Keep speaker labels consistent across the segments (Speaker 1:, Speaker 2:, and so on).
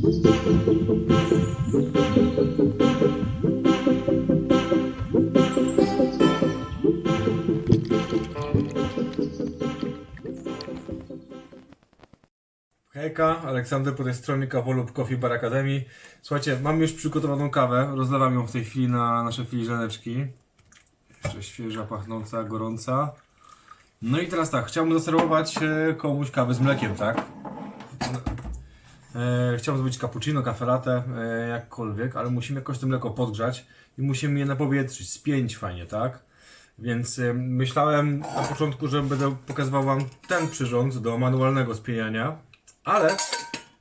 Speaker 1: Hejka, Aleksander po tej stronie Kawolub Coffee Bar Academy. Słuchajcie, mam już przygotowaną kawę, rozlewam ją w tej chwili na nasze filiżaneczki. Jeszcze świeża, pachnąca, gorąca. No i teraz tak, chciałbym zaserwować e, komuś kawę z mlekiem, tak? E, chciałbym zrobić cappuccino, kafe latte, e, jakkolwiek, ale musimy jakoś to mleko podgrzać i musimy je napowietrzyć, spięć fajnie, tak? Więc e, myślałem na początku, że będę pokazywał Wam ten przyrząd do manualnego spieniania, ale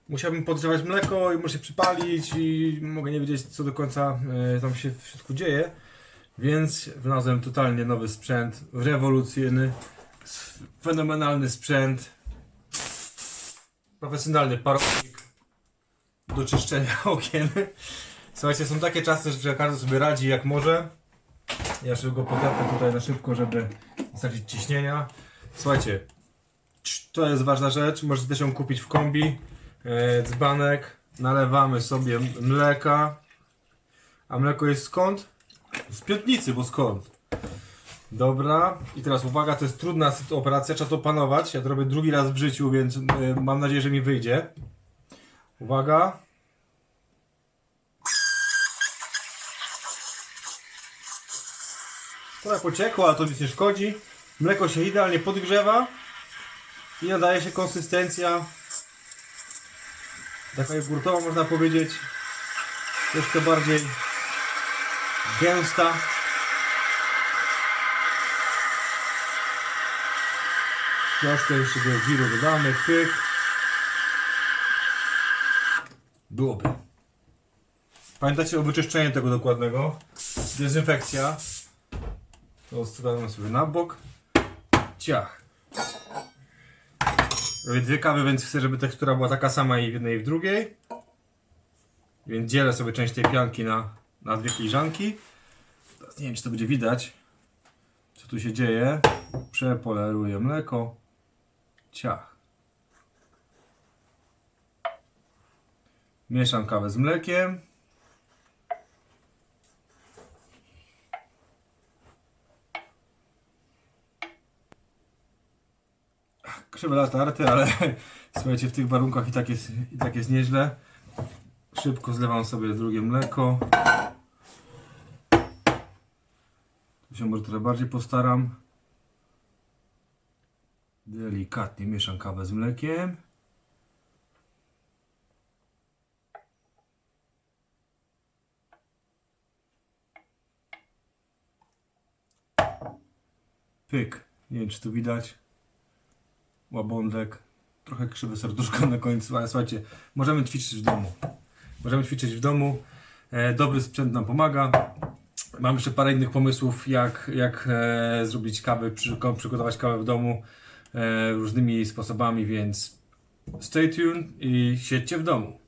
Speaker 1: musiałbym podgrzewać mleko i muszę się przypalić i mogę nie wiedzieć co do końca e, tam się w środku dzieje. Więc wynalazłem totalnie nowy sprzęt, rewolucyjny, fenomenalny sprzęt, profesjonalny parownik do czyszczenia okien. Słuchajcie, są takie czasy, że każdy sobie radzi jak może. Ja szybko podepnę tutaj na szybko, żeby stracić ciśnienia. Słuchajcie, to jest ważna rzecz, możecie ją kupić w kombi. E, dzbanek, nalewamy sobie mleka. A mleko jest skąd? Z piątnicy, bo skąd? Dobra, i teraz uwaga, to jest trudna operacja, trzeba to opanować. Ja to robię drugi raz w życiu, więc e, mam nadzieję, że mi wyjdzie. Uwaga. Trochę pociekło, ale to nic nie szkodzi. Mleko się idealnie podgrzewa i nadaje się konsystencja taka jogurtowa można powiedzieć. Troszkę bardziej gęsta. Troszkę jeszcze do giru dodamy, pyk. Byłoby. Pamiętajcie o wyczyszczeniu tego dokładnego. Dezynfekcja. To odstawiamy sobie na bok. Ciach. Robię dwie kawy, więc chcę, żeby tekstura była taka sama i w jednej i w drugiej. Więc dzielę sobie część tej pianki na, na dwie filiżanki. Teraz nie wiem, czy to będzie widać, co tu się dzieje. Przepoleruję mleko. Ciach. Mieszam kawę z mlekiem. Krzywe latarty, ale słuchajcie, w tych warunkach i tak jest, i tak jest nieźle. Szybko zlewam sobie drugie mleko. Tu się może trochę bardziej postaram. Delikatnie mieszam kawę z mlekiem. Pyk. Nie wiem, czy tu widać łabądek, trochę krzywe serduszko na końcu, ale słuchajcie, możemy ćwiczyć w domu. Możemy ćwiczyć w domu. E, dobry sprzęt nam pomaga. Mam jeszcze parę innych pomysłów, jak, jak e, zrobić kawę, przy, przygotować kawę w domu e, różnymi sposobami, więc stay tuned i siedźcie w domu.